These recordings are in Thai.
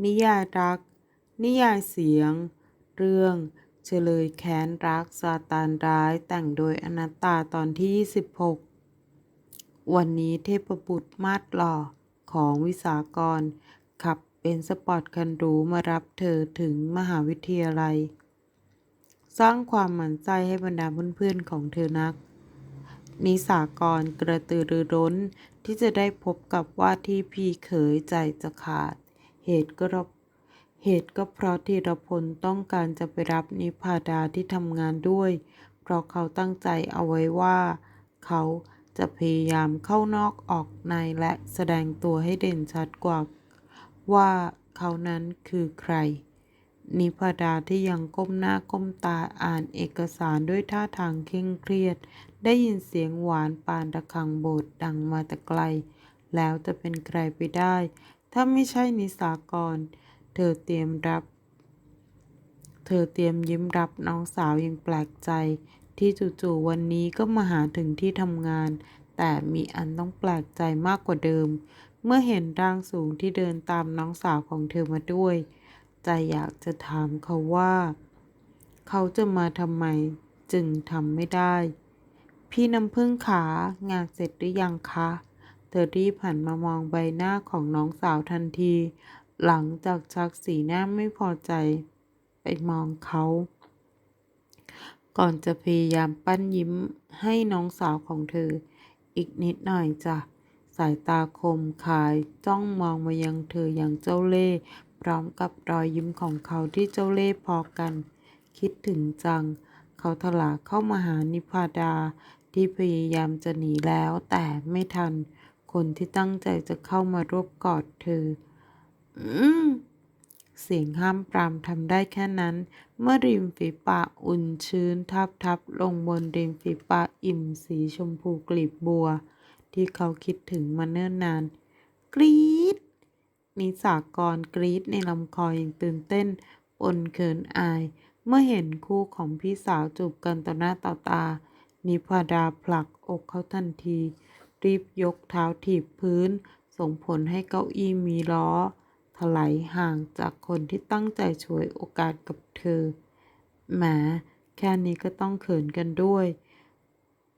นิยายรัก นิยายเสียง เรื่องเฉลยแค้นรักซาตานร้ายแต่งโดยอนัตตาตอนที่ 26 วันนี้เทพบุตรมาดหล่อของวิสากร ขับเป็นสปอร์ตคันหรูมารับเธอถึงมหาวิทยาลัย สร้างความหมั่นใจให้บรรดาเพื่อนๆของเธอนัก นิสากรกระตือรือร้นที่จะได้พบกับว่าที่พี่เขยใจจะขาด เหตุก็รบเหตุก็เพราะธีรพลต้องการจะไปรับนิพาดาที่ทำงานด้วย เพราะเขาตั้งใจเอาไว้ว่า เขาจะพยายามเข้านอกออกในและแสดงตัวให้เด่นชัดกว่า ว่าเขานั้นคือใคร นิพาดาที่ยังก้มหน้าก้มตาอ่านเอกสารด้วยท่าทางเคร่งเครียด ได้ยินเสียงหวานปานระฆังโบสถ์ดังมาแต่ไกล แล้วจะเป็นใครไปได้ ถ้าไม่ใช่นิสากร เธอเตรียมรับ เธอเตรียมยิ้มรับน้องสาวยังแปลกใจ ที่จู่ๆวันนี้ก็มาหาถึงที่ทำงาน แต่มีอันต้องแปลกใจมากกว่าเดิม เมื่อเห็นร่างสูงที่เดินตามน้องสาวของเธอมาด้วย ใจอยากจะถามเขาว่า เขาจะมาทำไมจึงทำไม่ได้ พี่น้ำพึ่งขางานเสร็จหรือยังคะ เธอรีบหันมามองใบหน้าของน้องสาวทันที หลังจากชักสีหน้าไม่พอใจ ไปมองเขา ก่อนจะพยายามปั้นยิ้มให้น้องสาวของเธอ อีกนิดหน่อยจ้ะ สายตาคมคายจ้องมองมายังเธออย่างเจ้าเล่ห์พร้อมกับรอยยิ้มของเขาที่เจ้าเล่ห์พอกัน คิดถึงจัง เขาถลาเข้ามาหานิพาดาที่พยายามจะหนีแล้วแต่ไม่ทัน คนที่ตั้งใจจะเข้ามารวบกอดเธอ อืมเสียงห้ามปรามทำได้แค่นั้น เมื่อริมฝีปากอุ่นชื้นทับทับลงบนริมฝีปากอิ่มสีชมพูกลีบบัว ที่เขาคิดถึงมาเนิ่นนาน กรี๊ดนิสากรกรี๊ดในลำคออย่างตื่นเต้นปนเขินอาย เมื่อเห็นคู่ของพี่สาวจูบกันต่อหน้าต่อตา นิพาดาผลักอกเขาทันที รีบยกเท้าถีบพื้น ส่งผลให้เก้าอี้มีล้อ ถลายห่างจากคนที่ตั้งใจช่วยโอกาสกับเธอแหมแค่นี้ก็ต้องเขินกันด้วย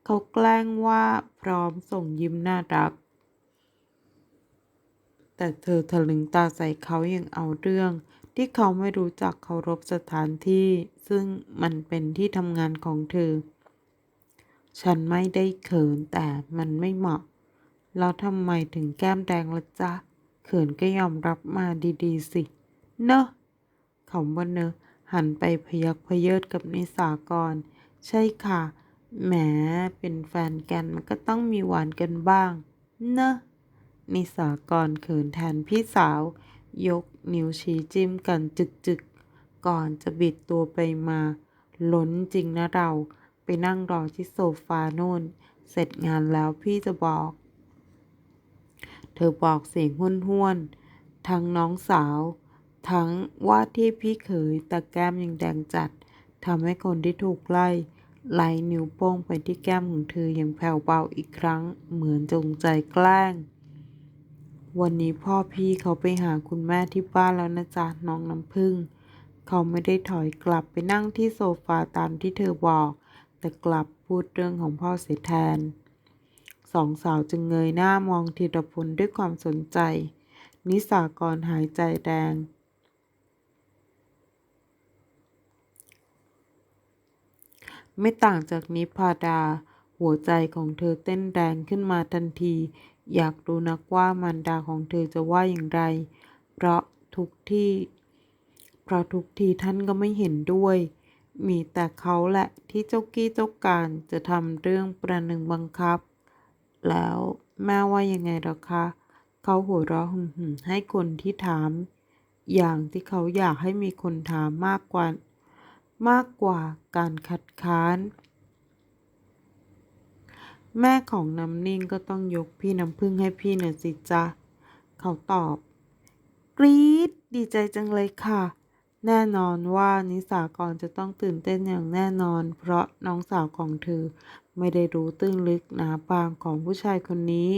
เขาแกล้งว่าพร้อมส่งยิ้มน่ารัก แต่เธอทะลึงตาใส่เขาอย่างเอาเรื่อง ที่เขาไม่รู้จักเคารพสถานที่ ซึ่งมันเป็นที่ทำงานของเธอ ฉันไม่ได้เขินแต่มันไม่เหมาะ แล้วทำไมถึงแก้มแดงละจ๊ะ เขินก็ยอมรับมาดีๆสิ เนอะคำว่าเนอะหันไปพยักพเยิดกับนิสากร ใช่ค่ะ แหม เป็นแฟนกันมันก็ต้องมีหวานกันบ้าง เนอะนิสากรเขินแทนพี่สาว ยกนิ้วชี้จิ้มกันจึกๆ ก่อนจะบิดตัวไปมา ล้นจริงนะเรา ไปนั่งรอที่โซฟาโน่น เสร็จงานแล้วพี่จะบอก เธอบอกเสียงห้วนๆทั้งน้องสาว ทั้งว่าที่พี่เขยแต่แก้มยังแดงจัดทำให้คนที่ถูกไล่ไล่นิ้วโป้งไปที่แก้มของเธออย่างแผ่วเบาอีกครั้ง เหมือนจงใจแกล้ง วันนี้พ่อพี่เขาไปหาคุณแม่ที่บ้านแล้วนะจ๊ะน้องน้ำพึ่ง เขาไม่ได้ถอยกลับไปนั่งที่โซฟาตามที่เธอบอก แต่กลับพูดเรื่องของพ่อเสียแทน สองสาวจึงเงยหน้ามองธีรพลด้วยความสนใจ นิสากรหายใจแดง ไม่ต่างจากนิพาดา หัวใจของเธอเต้นแรงขึ้นมาทันที อยากรู้นักว่ามารดาของเธอจะว่าอย่างไร เพราะทุกที่ เพราะทุกทีท่านก็ไม่เห็นด้วย มีแต่เขาแหละที่เจ้ากี้เจ้าการจะทำเรื่องประหนึ่งบังคับ แล้วแม่ว่ายังไงหรอคะ เขาหัวเราะหึ่มๆให้คนที่ถาม อย่างที่เขาอยากให้มีคนถามมากกว่า มากกว่าการคัดค้าน แม่ของน้ำนิ่งก็ต้องยกพี่น้ำพึ่งให้พี่หน่อยสิจ๊ะ เขาตอบ กรี๊ดดีใจจังเลยค่ะ แน่นอนว่านิสากรจะต้องตื่นเต้นอย่างแน่นอน เพราะน้องสาวของเธอไม่ได้รู้ตื้นลึกหนาบางของผู้ชายคนนี้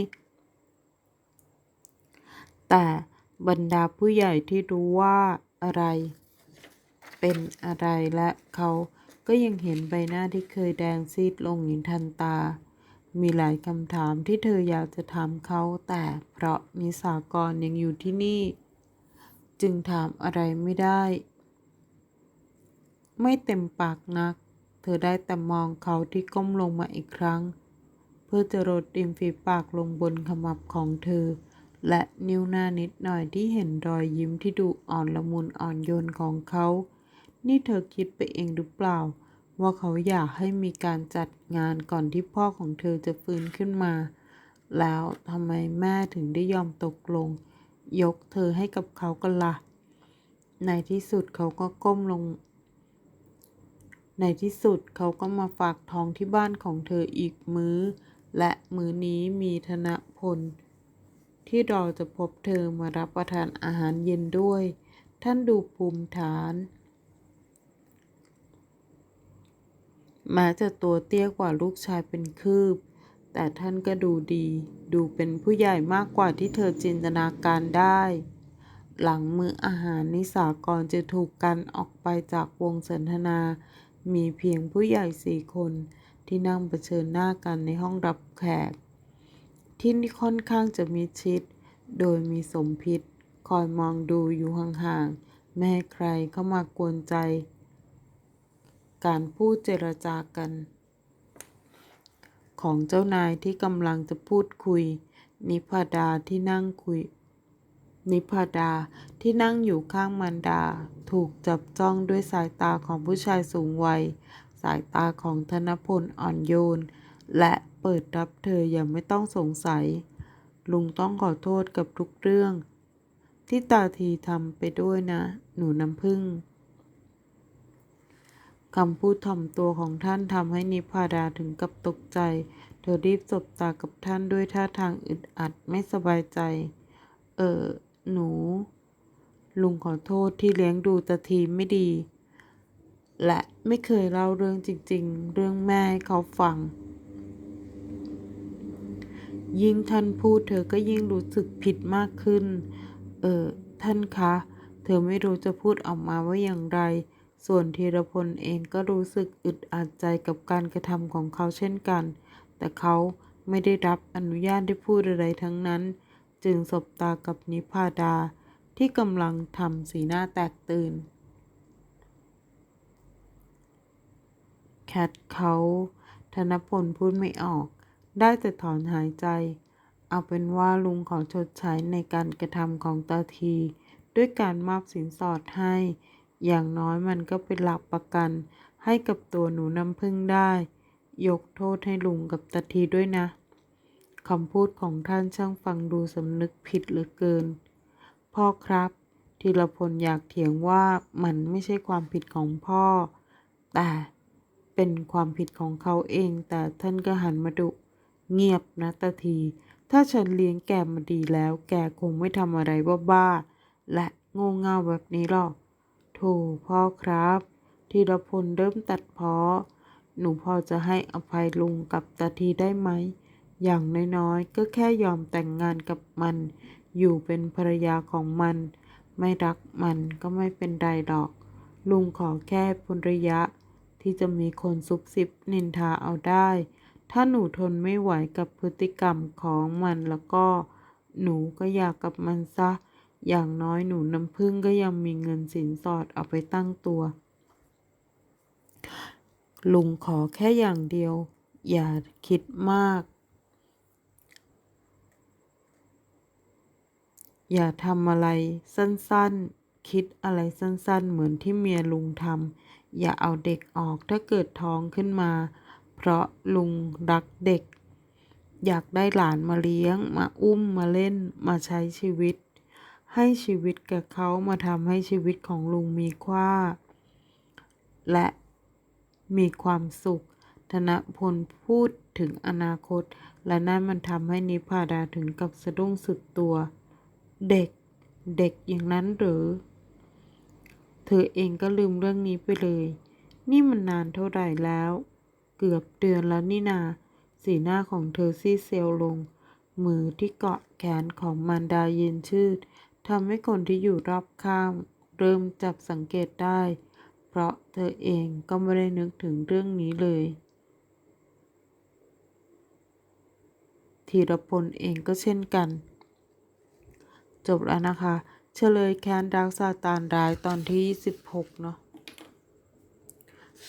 แต่บรรดาผู้ใหญ่ที่รู้ว่าอะไร เป็นอะไรและเขาก็ยังเห็นใบหน้าที่เคยแดงซีดลงอย่างทันตา มีหลายคำถามที่เธออยากจะถามเขาแต่เพราะนิสากรยังอยู่ที่นี่ จึงถามอะไรไม่ได้ ไม่เต็มปากนัก เธอได้แต่มองเขาที่ก้มลงมาอีกครั้ง เพื่อจะโรดริมฝีปากลงบนขมับของเธอ และนิ้วหน้านิดหน่อยที่เห็นรอยยิ้มที่ดูอ่อนละมุนอ่อนโยนของเขา นี่เธอคิดไปเองหรือเปล่า ว่าเขาอยากให้มีการจัดงานก่อนที่พ่อของเธอจะฟื้นขึ้นมา แล้วทำไมแม่ถึงได้ยอมตกลง ยกเธอให้กับเขากันละ่ะในที่สุดเขาก็ก้มลง ในที่สุดเขาก็มาฝากท้องที่บ้านของเธออีกมื้อ และมื้อนี้มีธนพล ที่รอจะพบเธอมารับประทานอาหารเย็นด้วย ท่านดูภูมิฐานแม้จะตัวเตี้ยกว่าลูกชายเป็นคืบ แต่ท่านก็ดูดี ดูเป็นผู้ใหญ่มากกว่าที่เธอจินตนาการได้ หลังมื้ออาหารนิสากรจะถูกกันออกไปจากวงสนทนา มีเพียงผู้ใหญ่สี่คนที่นั่งเผชิญหน้ากันในห้องรับแขก ที่นี่ค่อนข้างจะมีชิด โดยมีสมพิษคอยมองดูอยู่ห่างๆแม่ให้ใครเข้ามากวนใจ การพูดเจรจากัน ของเจ้านายที่กำลังจะพูดคุย นิพาดาที่นั่งคุย นิพาดาที่นั่งอยู่ข้างมันดา ถูกจับจ้องด้วยสายตาของผู้ชายสูงวัย สายตาของธนพลอ่อนโยน และเปิดรับเธออย่างไม่ต้องสงสัย ลุงต้องขอโทษกับทุกเรื่อง ที่ตาทีทำไปด้วยนะ หนูน้ำพึ่งคำพูดถ่อมตัวของท่านทำให้นิพาดาถึงกับตกใจ เธอรีบสบตากับท่านด้วยท่าทางอึดอัดไม่สบายใจ เออ หนู ลุงขอโทษที่เลี้ยงดูตาทีไม่ดี และไม่เคยเล่าเรื่องจริงๆ เรื่องแม่ให้เขาฟัง ยิ่งท่านพูดเธอก็ยิ่งรู้สึกผิดมากขึ้น เออ ท่านคะ เธอไม่รู้จะพูดออกมาว่าอย่างไร ส่วนธีรพลเองก็รู้สึกอึดอัดใจกับการกระทำของเขาเช่นกัน แต่เขาไม่ได้รับอนุญาตได้พูดอะไรทั้งนั้น จึงสบตากับนิพาดาที่กำลังทำสีหน้าแตกตื่น แคทเขาธนพลพูดไม่ออก ได้แต่ถอนหายใจ เอาเป็นว่าลุงขอชดใช้ในการกระทำของตาที ด้วยการมอบสินสอดให้ อย่างน้อยมันก็เป็นหลักประกัน ให้กับตัวหนูน้ำพึ่งได้ ยกโทษให้ลุงกับตาทีด้วยนะ คำพูดของท่านช่างฟังดูสำนึกผิดเหลือเกิน พ่อครับธีรพลอยากเถียงว่ามันไม่ใช่ความผิดของพ่อ แต่เป็นความผิดของเขาเอง แต่ท่านก็หันมาดุเงียบนะตาที ถ้าฉันเลี้ยงแกมาดีแล้ว แกคงไม่ทำอะไรบ้าๆและโง่เง่าแบบนี้หรอกโถพ่อครับธีรพลเริ่มตัดเพ้อหนูพอจะให้อภัยลุงกับตาทีได้ไหม อย่างน้อยๆก็แค่ยอมแต่งงานกับมัน อยู่เป็นภรรยาของมัน ไม่รักมันก็ไม่เป็นไรหรอก ลุงขอแค่พ้นระยะ ที่จะมีคนซุบซิบนินทาเอาได้ ถ้าหนูทนไม่ไหวกับพฤติกรรมของมันแล้วก็ หนูก็อยากกับมันซะ อย่างน้อยหนูน้ำพึ่งก็ยังมีเงินสินสอดเอาไปตั้งตัว ลุงขอแค่อย่างเดียว อย่าคิดมาก อย่าทำอะไรสั้นๆ คิดอะไรสั้นๆ เหมือนที่เมียลุงทำอย่าเอาเด็กออกถ้าเกิดท้องขึ้นมา เพราะลุงรักเด็ก อยากได้หลานมาเลี้ยง มาอุ้มมาเล่นมาใช้ชีวิต ให้ชีวิตกับเขามาทำให้ชีวิตของลุงมีค่า และมีความสุข ธนพลพูดถึงอนาคต และนั่นมันทำให้นิพาดาถึงกับสะดุ้งสุดตัว เด็ก เด็กอย่างนั้นหรือ เธอเองก็ลืมเรื่องนี้ไปเลย นี่มันนานเท่าไหร่แล้ว เกือบเดือนแล้วนี่นา สีหน้าของเธอซีเซลลง มือที่เกาะแขนของมารดาเย็นชืดทำให้คนที่อยู่รอบข้าง เริ่มจับสังเกตได้ เพราะเธอเองก็ไม่ได้นึกถึงเรื่องนี้เลยธีรพลเองก็เช่นกัน จบแล้วนะคะ เฉลยแค้นรักซาตานร้ายตอนที่26เนาะ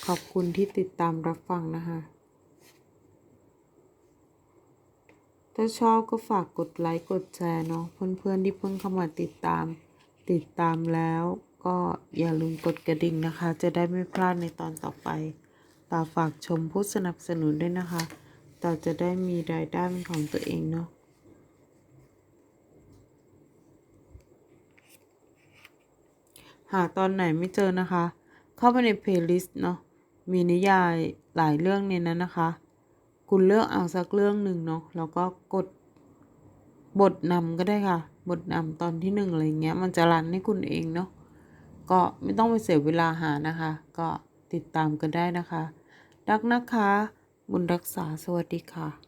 ขอบคุณที่ติดตามรับฟังนะคะ ถ้าชอบก็ฝากกดไลค์กดแชร์เนาะเพื่อนๆที่เพิ่งเข้ามาติดตาม ติดตามแล้วก็อย่าลืมกดกระดิ่งนะคะ จะได้ไม่พลาดในตอนต่อไปตาฝากชมผู้สนับสนุนด้วยนะคะตาจะได้มีรายได้เป็นของตัวเองเนาะ หาตอนไหนไม่เจอนะคะ เข้าไปในเพลย์ลิสต์เนาะมีนิยายหลายเรื่องในนั้นนะคะ คุณเลือกเอาสักเรื่องหนึ่งเนาะแล้วก็กดบทนำก็ได้ค่ะ บทนำตอนที่หนึ่งอะไรเงี้ย มันจะรันให้คุณเองเนาะก็ไม่ต้องไปเสียเวลาหานะคะ ก็ติดตามกันได้นะคะ รักนะคะ บุญรักษาสวัสดีค่ะ